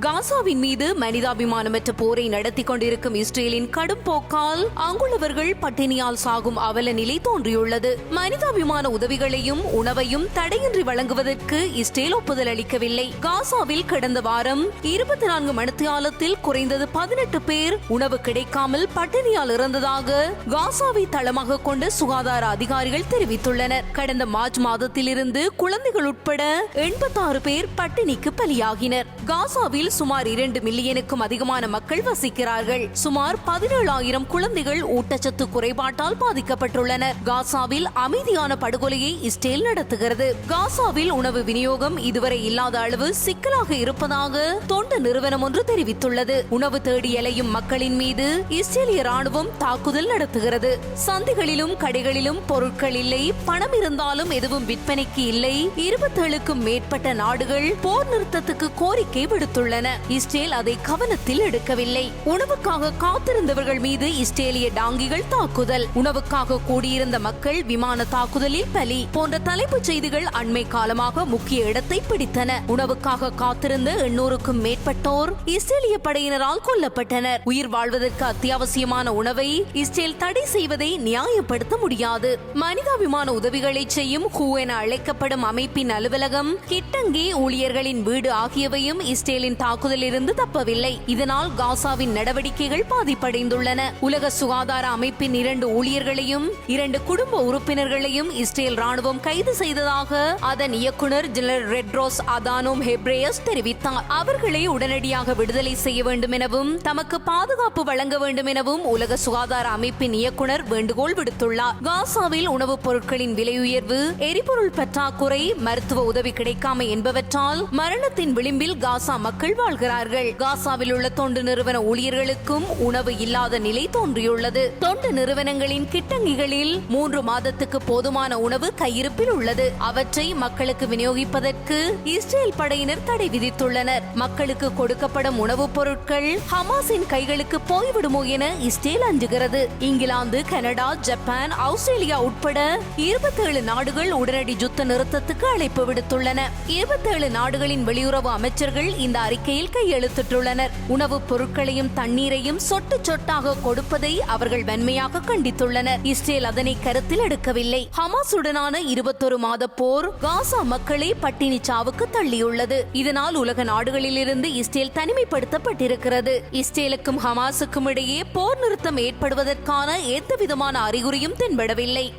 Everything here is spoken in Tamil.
காசாவின் மீது மனிதாபிமானமற்ற போரை நடத்தி கொண்டிருக்கும் இஸ்ரேலின் கடும் போக்கால் அங்குள்ளவர்கள் பட்டினியால் சாகும் அவல நிலை தோன்றியுள்ளது. மனிதாபிமான உதவிகளையும் உணவையும் தடையின்றி வழங்குவதற்கு இஸ்ரேல் ஒப்புதல் அளிக்கவில்லை. காசாவில் கடந்த வாரம் இருபத்தி நான்கு மணித்தியாலத்தில் குறைந்தது பதினெட்டு பேர் உணவு கிடைக்காமல் பட்டினியால் இறந்ததாக காசாவை தளமாக கொண்ட சுகாதார அதிகாரிகள் தெரிவித்துள்ளனர். கடந்த மார்ச் மாதத்திலிருந்து குழந்தைகள் உட்பட எண்பத்தாறு பேர் பட்டினிக்கு பலியாகினர். காசாவில் சுமார் இரண்டு மில்லியனுக்கும் அதிகமான மக்கள் வசிக்கிறார்கள். சுமார் பதினேழாயிரம் குழந்தைகள் ஊட்டச்சத்து குறைபாட்டால் பாதிக்கப்பட்டுள்ளனர். காசாவில் அமைதியான படுகொலையை இஸ்ரேல் நடத்துகிறது. காசாவில் உணவு விநியோகம் இதுவரை இல்லாத அளவு சிக்கலாக இருப்பதாக தொண்டு நிறுவனம் ஒன்று தெரிவித்துள்ளது. உணவு தேடி அலையும் மக்களின் மீது இஸ்ரேலிய ராணுவம் தாக்குதல் நடத்துகிறது. சந்தைகளிலும் கடைகளிலும் பொருட்கள் இல்லை பணம் இருந்தாலும் எதுவும் விற்பனைக்கு இல்லை. இருபத்தேழுக்கும் மேற்பட்ட நாடுகள் போர் நிறுத்தத்துக்கு கோரிக்கை விடுத்துள்ளன. இஸ்ரேல் அதை கவனத்தில் எடுக்கவில்லை. உணவுக்காக காத்திருந்தவர்கள் மீது இஸ்ரேலிய டாங்கிகள் தாக்குதல். உணவுக்காக கூடியிருந்த மக்கள் விமான தாக்குதலில் பலி போன்ற தலைப்புச் செய்திகள் அண்மை காலமாக முக்கிய இடத்தை பிடித்தன. உணவுக்காக காத்திருந்த எண்ணூறுக்கும் மேற்பட்டோர் இஸ்ரேலிய படையினரால் கொல்லப்பட்டனர். உயிர் வாழ்வதற்கு அத்தியாவசியமான உணவை இஸ்ரேல் தடை செய்வதை நியாயப்படுத்த முடியாது. மனிதாபிமான உதவிகளை செய்யும் ஹூ என அழைக்கப்படும் அமைப்பின் அலுவலகம் கிட்டங்கி ஊழியர்களின் வீடு ஆகியவையும் இஸ்ரேலின் தாக்குதலிருந்து தப்பவில்லை. இதனால் காசாவின் நடவடிக்கைகள் பாதிப்படைந்துள்ளன. உலக சுகாதார அமைப்பின் இரண்டு ஊழியர்களையும் இரண்டு குடும்ப உறுப்பினர்களையும் இஸ்ரேல் ராணுவம் கைது செய்ததாக அதன் இயக்குனர் ஜெனரல் ரெட்ரோஸ் அதானோம் ஹெப்ரேயஸ் தெரிவித்தார். அவர்களை உடனடியாக விடுதலை செய்ய வேண்டும் எனவும் தமக்கு பாதுகாப்பு வழங்க வேண்டும் எனவும் உலக சுகாதார அமைப்பின் இயக்குனர் வேண்டுகோள் விடுத்துள்ளார். காசாவில் உணவுப் பொருட்களின் விலை உயர்வு எரிபொருள் பற்றாக்குறை மருத்துவ உதவி கிடைக்காமை என்பவற்றால் மரணத்தின் விளிம்பில் காசா மக்கள் வாழ்கிறார்கள். காசாவில் உள்ள தொண்டு நிறுவன ஊழியர்களுக்கும் உணவு இல்லாத நிலை தோன்றியுள்ளது. தொண்டு நிறுவனங்களின் கிட்டங்கிகளில் மூன்று மாதத்துக்கு போதுமான உணவு கையிருப்பில் உள்ளது. அவற்றை மக்களுக்கு விநியோகிப்பதற்கு இஸ்ரேல் படையினர் தடை விதித்துள்ளனர். மக்களுக்கு கொடுக்கப்படும் உணவுப் பொருட்கள் ஹமாஸின் கைகளுக்கு போய்விடுமோ என இஸ்ரேல் அஞ்சுகிறது. இங்கிலாந்து கனடா ஜப்பான் ஆஸ்திரேலியா உட்பட இருபத்தேழு நாடுகள் உடனடி யுத்த நிறுத்தத்துக்கு அழைப்பு விடுத்துள்ளன. இருபத்தேழு நாடுகளின் வெளியுறவு அமைச்சர்கள் இந்த அறிக்கை அறிக்கையில் கையெழுத்திட்டுள்ளனர். உணவுப் பொருட்களையும் தண்ணீரையும் சொட்டு சொட்டாக கொடுப்பதை அவர்கள் வன்மையாக கண்டித்துள்ளனர். இஸ்ரேல் அதனை கருத்தில் எடுக்கவில்லை. ஹமாசுடனான இருபத்தொரு மாத போர் காசா மக்களை பட்டினி சாவுக்கு தள்ளியுள்ளது. இதனால் உலக நாடுகளிலிருந்து இஸ்ரேல் தனிமைப்படுத்தப்பட்டிருக்கிறது. இஸ்ரேலுக்கும் ஹமாஸுக்கும் இடையே போர் நிறுத்தம் ஏற்படுவதற்கான எந்தவிதமான அறிகுறியும் தென்படவில்லை.